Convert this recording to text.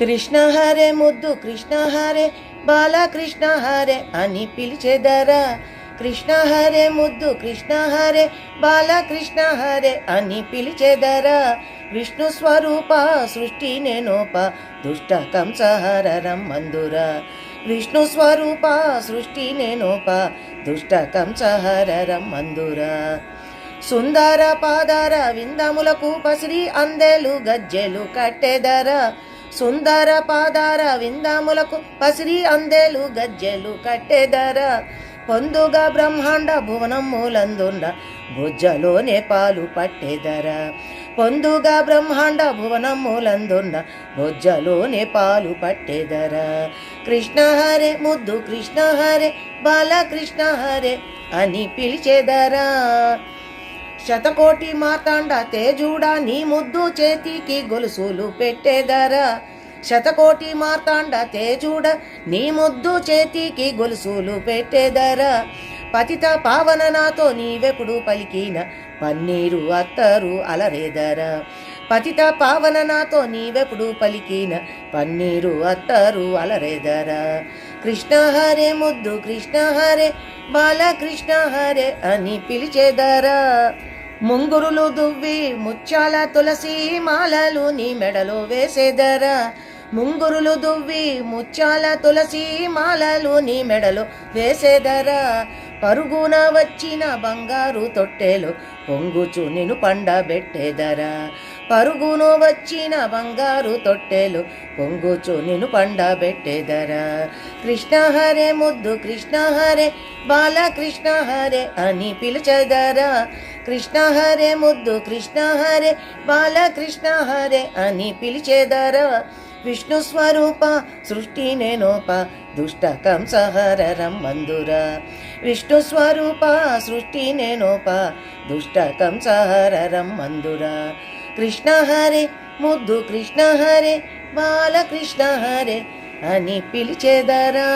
కృష్ణ హరే ముద్దు కృష్ణ హరే బాలకృష్ణ హరే అని పిలిచెదరా. కృష్ణ హరే ముద్దు కృష్ణ హరే బాలకృష్ణ హరే అని పిలిచెదరా. విష్ణు స్వరూప సృష్టి నేనోప దుష్ట కంసహర మందురా విష్ణు స్వరూప సృష్టి నేనోప దుష్ట కంసహర మందురా సుందర పాదార విందములకు పసిరి అందెలు గజ్జెలు కట్టెదరా. సుందర పాదార విందములకు పసిరి అందేలు గజ్జెలు కట్టెదర. పొందుగా బ్రహ్మాండ భువనం మూలందున్న బుజ్జలోనే పాలు పట్టెదర. పొందుగా బ్రహ్మాండ భువనం మూలందున్న బొజ్జలోనే పాలు పట్టెదర. కృష్ణ హరే ముద్దు కృష్ణ హరే బాలకృష్ణ హరే అని పిలిచెదరా. శతకోటి మాతాండ తేజుడా నీ ముద్దు చేతికి గొలుసులు పెట్టేదరా. శతకోటి మార్తాండ తేజుడ నీ ముద్దు చేతికి గొలుసులు పెట్టేదరా. పతిత పావన నాతో నీవెప్పుడు పలికిన పన్నీరు అత్తరు అలరేదరా. పతిత పావన నాతో నీవెప్పుడు పలికిన పన్నీరు అత్తరు అలరేదరా. కృష్ణ హరే ముద్దు కృష్ణ హరే బాలకృష్ణ హరే అని పిలిచేదరా. ముంగురులు దువ్వి ముత్యాల తులసి మాలలు నీ మెడలో వేసేదరా ముంగురులు దువ్వి ముత్యాల తులసి మాలలు నీ మెడలో వేసేదరా పరుగున వచ్చిన బంగారు తొట్టెలు పొంగుచు నిన్ను పండబెట్టేదరా పరుగును వచ్చిన బంగారు తొట్టెలు పొంగుచు నిన్ను పండబెట్టేదరా కృష్ణ హరే ముద్దు కృష్ణ హరే బాలకృష్ణ హరే అని పిలిచెదరా కృష్ణ హరే ముద్దు కృష్ణ హరే బాలకృష్ణ హరే అని పిలిచేదర విష్ణు స్వరూప సృష్టి నేనోప దుష్ట కంసహర రమ్మందురా. విష్ణు స్వరూప సృష్టి నేనోప దుష్ట కంసహర రమ్మందురా. కృష్ణ హరే ముద్దు కృష్ణ హరే బాలకృష్ణ హరే అని పిలిచేదరా